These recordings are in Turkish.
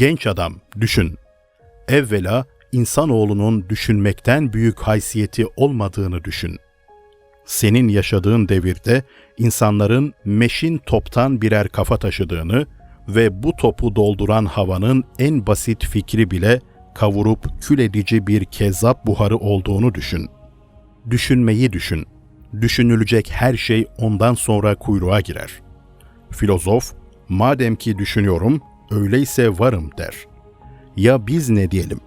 Genç adam, düşün. Evvela insanoğlunun düşünmekten büyük haysiyeti olmadığını düşün. Senin yaşadığın devirde insanların meşin toptan birer kafa taşıdığını ve bu topu dolduran havanın en basit fikri bile kavurup kül edici bir kezzap buharı olduğunu düşün. Düşünmeyi düşün. Düşünülecek her şey ondan sonra kuyruğa girer. Filozof, madem ki düşünüyorum, öyleyse varım der. Ya biz ne diyelim?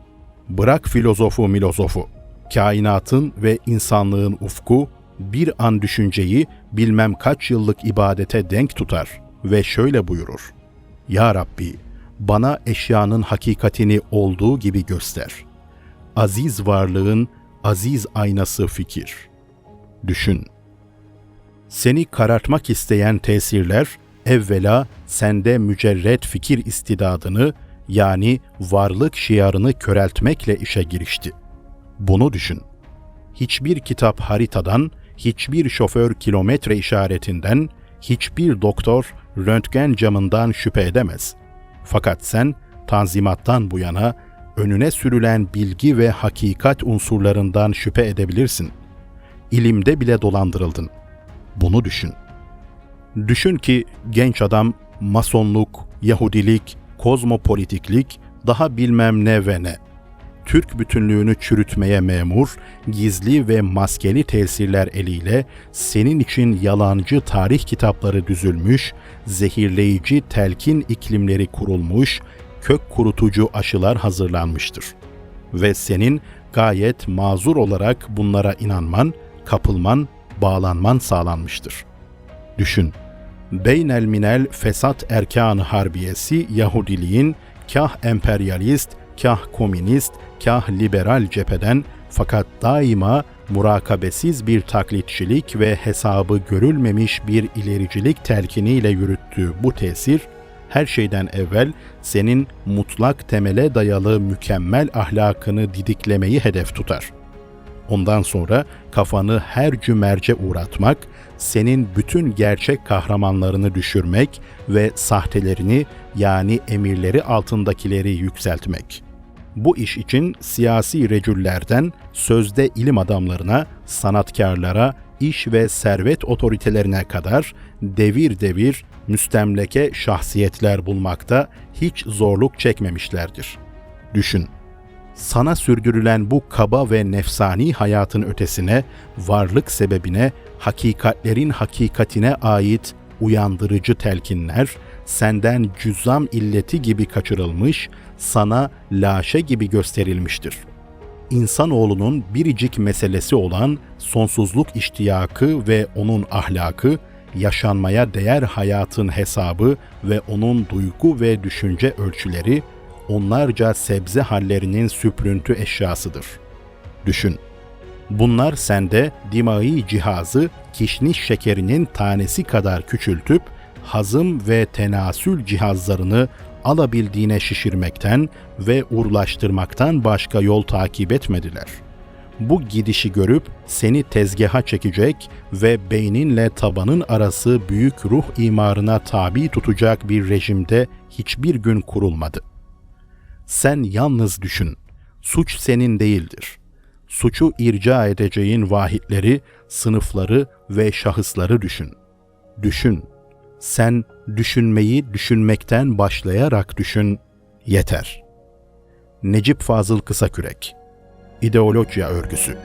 Bırak filozofu milozofu. Kainatın ve insanlığın ufku bir an düşünceyi bilmem kaç yıllık ibadete denk tutar ve şöyle buyurur. Ya Rabbi, bana eşyanın hakikatini olduğu gibi göster. Aziz varlığın aziz aynası fikir. Düşün. Seni karartmak isteyen tesirler evvela sende mücerret fikir istidadını yani varlık şiarını köreltmekle işe girişti. Bunu düşün. Hiçbir kitap haritadan, hiçbir şoför kilometre işaretinden, hiçbir doktor röntgen camından şüphe edemez. Fakat sen tanzimattan bu yana önüne sürülen bilgi ve hakikat unsurlarından şüphe edebilirsin. İlimde bile dolandırıldın. Bunu düşün. Düşün ki genç adam masonluk, Yahudilik, kozmopolitiklik, daha bilmem ne ve ne. Türk bütünlüğünü çürütmeye memur, gizli ve maskeli tesirler eliyle senin için yalancı tarih kitapları düzülmüş, zehirleyici telkin iklimleri kurulmuş, kök kurutucu aşılar hazırlanmıştır. Ve senin gayet mazur olarak bunlara inanman, kapılman, bağlanman sağlanmıştır. Düşün, beynel minel fesat erkan harbiyesi Yahudiliğin kah emperyalist, kah komünist, kah liberal cepheden fakat daima murakabesiz bir taklitçilik ve hesabı görülmemiş bir ilericilik telkiniyle yürüttüğü bu tesir, her şeyden evvel senin mutlak temele dayalı mükemmel ahlakını didiklemeyi hedef tutar. Ondan sonra kafanı her cümerce uğratmak, senin bütün gerçek kahramanlarını düşürmek ve sahtelerini yani emirleri altındakileri yükseltmek. Bu iş için siyasi recüllerden sözde ilim adamlarına, sanatkarlara, iş ve servet otoritelerine kadar devir devir müstemleke şahsiyetler bulmakta hiç zorluk çekmemişlerdir. Düşün, sana sürdürülen bu kaba ve nefsani hayatın ötesine, varlık sebebine, hakikatlerin hakikatine ait uyandırıcı telkinler, senden cüzzam illeti gibi kaçırılmış, sana laşe gibi gösterilmiştir. İnsanoğlunun biricik meselesi olan sonsuzluk iştiyakı ve onun ahlakı, yaşanmaya değer hayatın hesabı ve onun duygu ve düşünce ölçüleri, onlarca sebze hallerinin süprüntü eşyasıdır. Düşün. Bunlar sende dimai cihazı kişniş şekerinin tanesi kadar küçültüp hazım ve tenasül cihazlarını alabildiğine şişirmekten ve urlaştırmaktan başka yol takip etmediler. Bu gidişi görüp seni tezgaha çekecek ve beyninle tabanın arası büyük ruh imarına tabi tutacak bir rejimde hiçbir gün kurulmadı. Sen yalnız düşün. Suç senin değildir. Suçu irca edeceğin vahitleri, sınıfları ve şahısları düşün. Düşün sen düşünmeyi düşünmekten başlayarak düşün, yeter. Necip Fazıl Kısakürek İdeolojiya Örgüsü